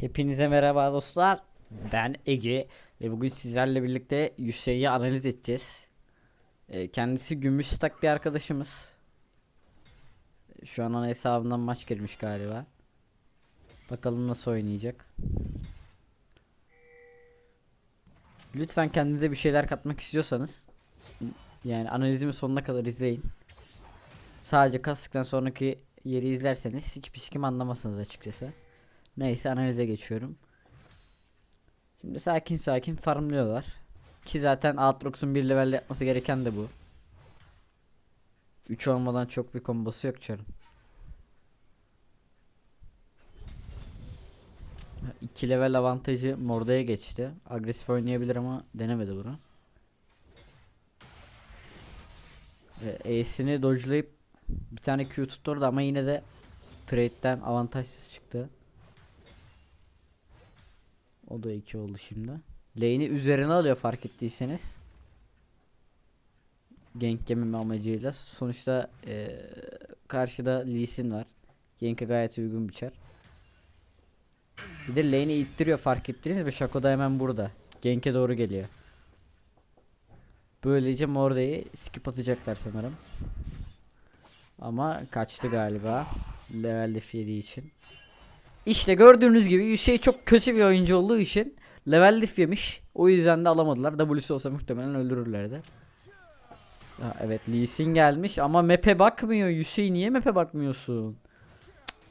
Hepinize merhaba dostlar. Ben Ege ve bugün sizlerle birlikte Yusey'i analiz edeceğiz. Ee, Kendisi gümüş stak bir arkadaşımız. Şu an ona hesabından maç girmiş galiba. Bakalım nasıl oynayacak. Lütfen kendinize bir şeyler katmak istiyorsanız yani analizimi sonuna kadar izleyin. Sadece kastıktan sonraki yeri izlerseniz hiçbir sikim anlamazsınız açıkçası. Neyse analize geçiyorum. Şimdi sakin sakin farmlıyorlar. Ki zaten Aatrox'un bir level yapması gereken de bu. 3 olmadan çok bir kombosu yok çarın. 2 level avantajı Morda'ya geçti. Agresif oynayabilir ama denemedi bunu. Ve Ace'ini dodge'layıp bir tane Q tutturdu ama yine de trade'den avantajsız çıktı. O da 2 oldu şimdi. Lane'i üzerine alıyor fark ettiyseniz. Gank yememe amacıyla. Sonuçta eee, karşıda Lee Sin var. Gank'e gayet uygun biçer. Bir de lane'i ittiriyor fark ettiniz mi? Shaco da hemen burada. Gank'e doğru geliyor. Böylece Morda'yı skip atacaklar sanırım. Ama kaçtı galiba. Level def yediği için. İşte gördüğünüz gibi Hüseyin çok kötü bir oyuncu olduğu için level diff yemiş. O yüzden de alamadılar. W'si olsa muhtemelen öldürürlerdi. Ha, evet Lee Sin gelmiş ama map'e bakmıyor. Hüseyin niye map'e bakmıyorsun?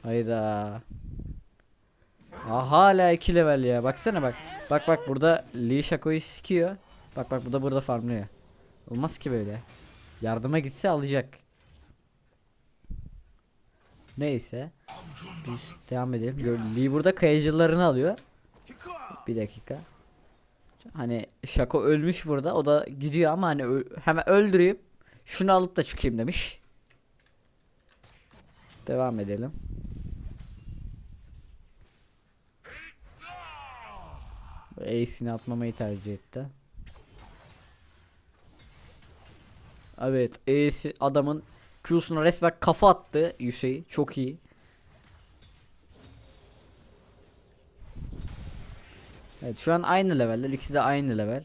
Hayda. Aa, hala 2 level ya. Baksana bak. Bak bak burada Lee Shaco'yu sikiyor. Bak bak bu da burada farmlıyor. Olmaz ki böyle. Yardıma gitse alacak. Neyse. Biz devam edelim. Gör, Lee burada kayıcılarını alıyor. Bir dakika. Hani Şako ölmüş burada. O da gidiyor ama hani hemen öldüreyim. Şunu alıp da çıkayım demiş. Devam edelim. Ace'ini atmamayı tercih etti. Evet, Ace adamın Q'suna resmen kafa attı Yusei. Çok iyi. Evet şu an aynı leveller. İkisi de aynı level.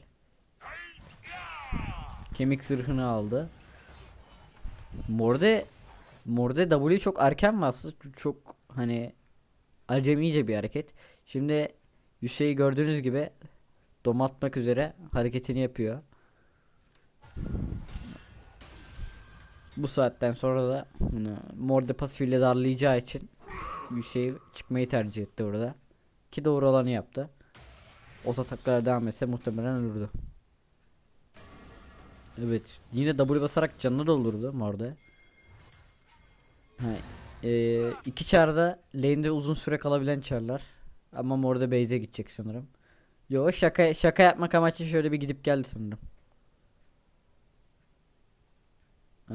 Kemik zırhını aldı. Morde Morde W çok erken aslında? Çok hani acemice bir hareket. Şimdi Yusei'yi gördüğünüz gibi dom atmak üzere hareketini yapıyor. Bu saatten sonra da bunu Morde pasifiyle darlayacağı için Yusei çıkmayı tercih etti orada. Ki doğru olanı yaptı. Ot ataklara devam etse muhtemelen ölürdü. Evet. Yine W basarak canını doldurdu Morde. Ha, e, iki çarda lane'de uzun süre kalabilen çarlar. Ama Morde base'e gidecek sanırım. Yo şaka şaka yapmak amaçlı şöyle bir gidip geldi sanırım.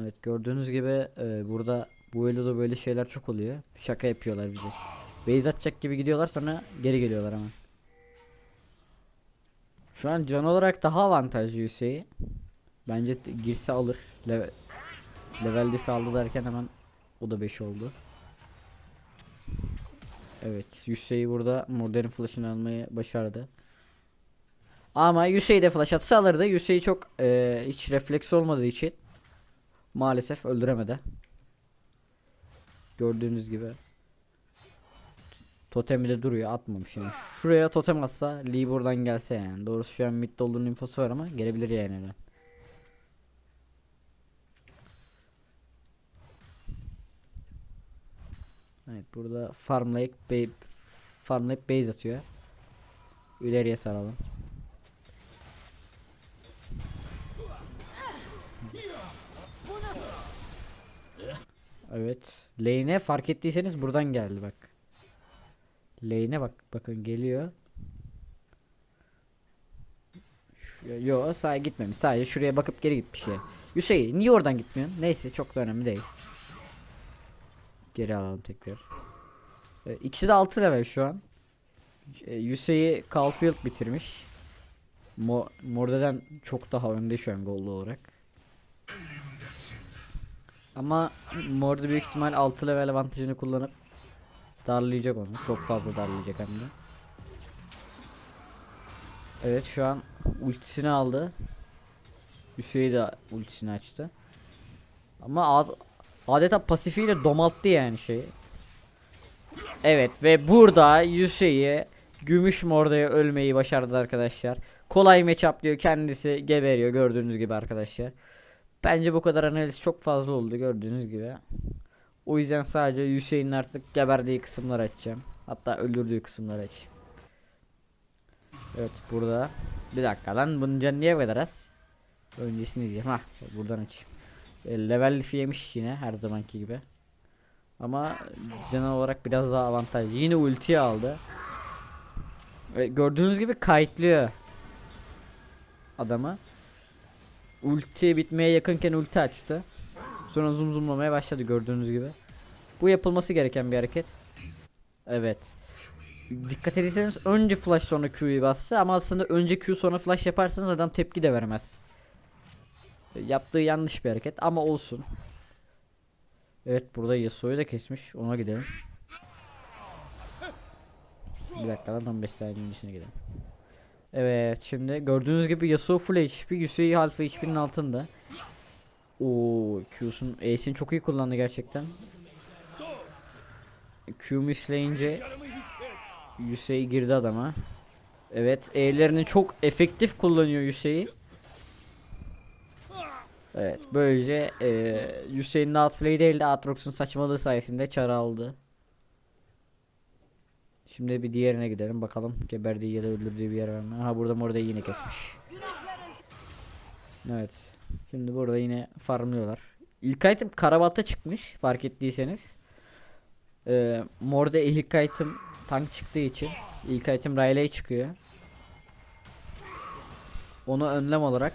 Evet gördüğünüz gibi e, burada bu elo'da böyle şeyler çok oluyor. Şaka yapıyorlar bize. Base atacak gibi gidiyorlar sonra geri geliyorlar hemen. Şu an can olarak daha avantajlı Hüseyin. Bence girse alır. Level, level diff aldı derken hemen o da 5 oldu. Evet Hüseyin burada modern flash'ını almayı başardı. Ama Hüseyin de flash atsa alırdı. Hüseyin çok e, hiç refleks olmadığı için maalesef öldüremedi. Gördüğünüz gibi. Totemi de duruyor atmamış yani. Şuraya totem atsa Lee buradan gelse yani. Doğrusu şu an mid olduğunun infosu var ama gelebilir yani. an. Evet burada farmlayıp farmlayıp base atıyor. İleriye saralım. Evet. Lane'e fark ettiyseniz buradan geldi bak. Lane'e bak bakın geliyor. Yo sağa gitmemiş. Sadece şuraya bakıp geri gitmiş ya. Hüseyin niye oradan gitmiyorsun? Neyse çok da önemli değil. Geri alalım tekrar. Ee, ikisi de 6 level şu an. Ee, Hüseyin Caulfield bitirmiş. Mo Morde'den çok daha önde şu an gold olarak. Ama Morde büyük ihtimal 6 level avantajını kullanıp darlayacak onu. Çok fazla darlayacak hem de. Evet şu an ultisini aldı. Hüseyin de ultisini açtı. Ama ad- adeta pasifiyle domalttı yani şeyi. Evet ve burada Hüseyin'i gümüş mordaya ölmeyi başardı arkadaşlar. Kolay matchup diyor kendisi geberiyor gördüğünüz gibi arkadaşlar. Bence bu kadar analiz çok fazla oldu gördüğünüz gibi. O yüzden sadece Hüseyin'in artık geberdiği kısımlar açacağım. Hatta öldürdüğü kısımları aç. Evet burada. Bir dakika lan bunun canı niye kadar az? Öncesini diyeceğim. Hah buradan açayım. E, level yemiş yine her zamanki gibi. Ama canı olarak biraz daha avantajlı. Yine ultiyi aldı. E, gördüğünüz gibi kayıtlıyor adamı. Ulti bitmeye yakınken ulti açtı. Sonra zoom zoomlamaya başladı gördüğünüz gibi. Bu yapılması gereken bir hareket. Evet. Dikkat ederseniz önce flash sonra Q'yu bastı ama aslında önce Q sonra flash yaparsanız adam tepki de vermez. Yaptığı yanlış bir hareket ama olsun. Evet burada Yasuo'yu da kesmiş. Ona gidelim. Bir dakika lan 15 saniye öncesine gidelim. Evet şimdi gördüğünüz gibi Yasuo full HP, Yusui alpha HP'nin altında. Oo Q'sun E'sini çok iyi kullandı gerçekten. Q misleyince Yusei girdi adama. Evet E'lerini çok efektif kullanıyor Yusei. Evet böylece e, Yusei'nin outplay değil de Aatrox'un saçmalığı sayesinde çarı aldı. Şimdi bir diğerine gidelim bakalım geberdiği ya da öldürdüğü bir yer var mı? Aha burada morda yine kesmiş. Evet. Şimdi burada yine farmlıyorlar. İlk item karabalta çıkmış fark ettiyseniz. Ee, morda ilk item tank çıktığı için ilk item Riley çıkıyor. Onu önlem olarak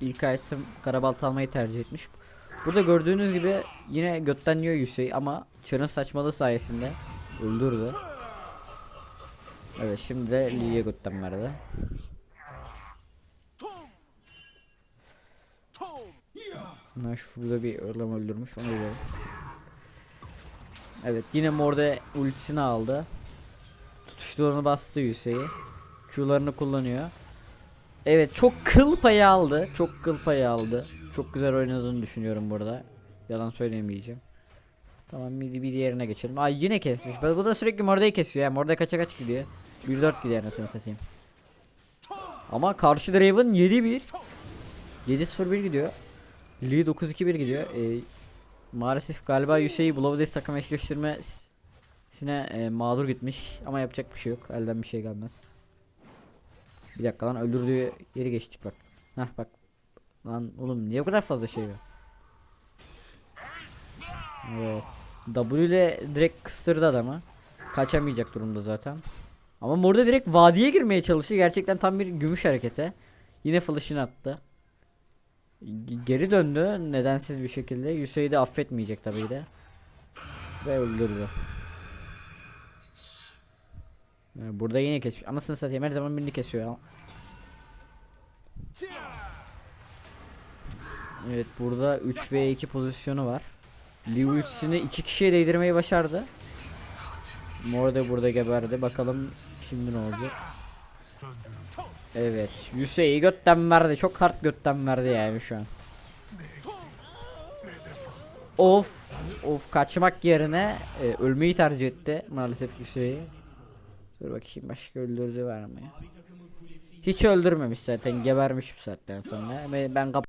ilk item karabalta almayı tercih etmiş. Burada gördüğünüz gibi yine götten yiyor Yusei ama çarın saçmalığı sayesinde öldürdü. Evet şimdi de Lee'ye götten verdi. Ha şurada bir örlem öldürmüş onu görelim. Evet yine Morde ultisini aldı. Tutuştularını bastı Yusei. Q'larını kullanıyor. Evet çok kıl payı aldı. Çok kıl payı aldı. Çok güzel oynadığını düşünüyorum burada. Yalan söyleyemeyeceğim. Tamam bir, bir diğerine geçelim. Ay yine kesmiş. Bu da sürekli Morde'yi kesiyor ya. Morde kaça kaç gidiyor. 1-4 gidiyor anasını satayım. Ama karşı Draven 7-1. 7-0-1 gidiyor. Lee 9-2-1 gidiyor. Ee, maalesef galiba Yusei Bloodless takım eşleştirmesine e, mağdur gitmiş. Ama yapacak bir şey yok. Elden bir şey gelmez. Bir dakika lan öldürdüğü yeri geçtik bak. Hah bak. Lan oğlum niye bu kadar fazla şey var? Evet. W ile direkt kıstırdı adamı. Kaçamayacak durumda zaten. Ama burada direkt vadiye girmeye çalıştı. Gerçekten tam bir gümüş harekete. Yine flash'ını attı. Geri döndü nedensiz bir şekilde. Yusuf'u de affetmeyecek tabii de. Ve öldürdü. Burada yine kesmiş. Anasını satayım her zaman birini kesiyor. Evet burada 3 v 2 pozisyonu var. Ultisini iki kişiye değdirmeyi başardı. Mor da burada geberdi. Bakalım şimdi ne olacak. Evet. Yusei'yi götten verdi. Çok hard götten verdi yani şu an. Of. Of kaçmak yerine e, ölmeyi tercih etti maalesef Yusei. Dur bakayım başka öldürdüğü var mı? Hiç öldürmemiş zaten gebermiş bu sonra. Ben, ben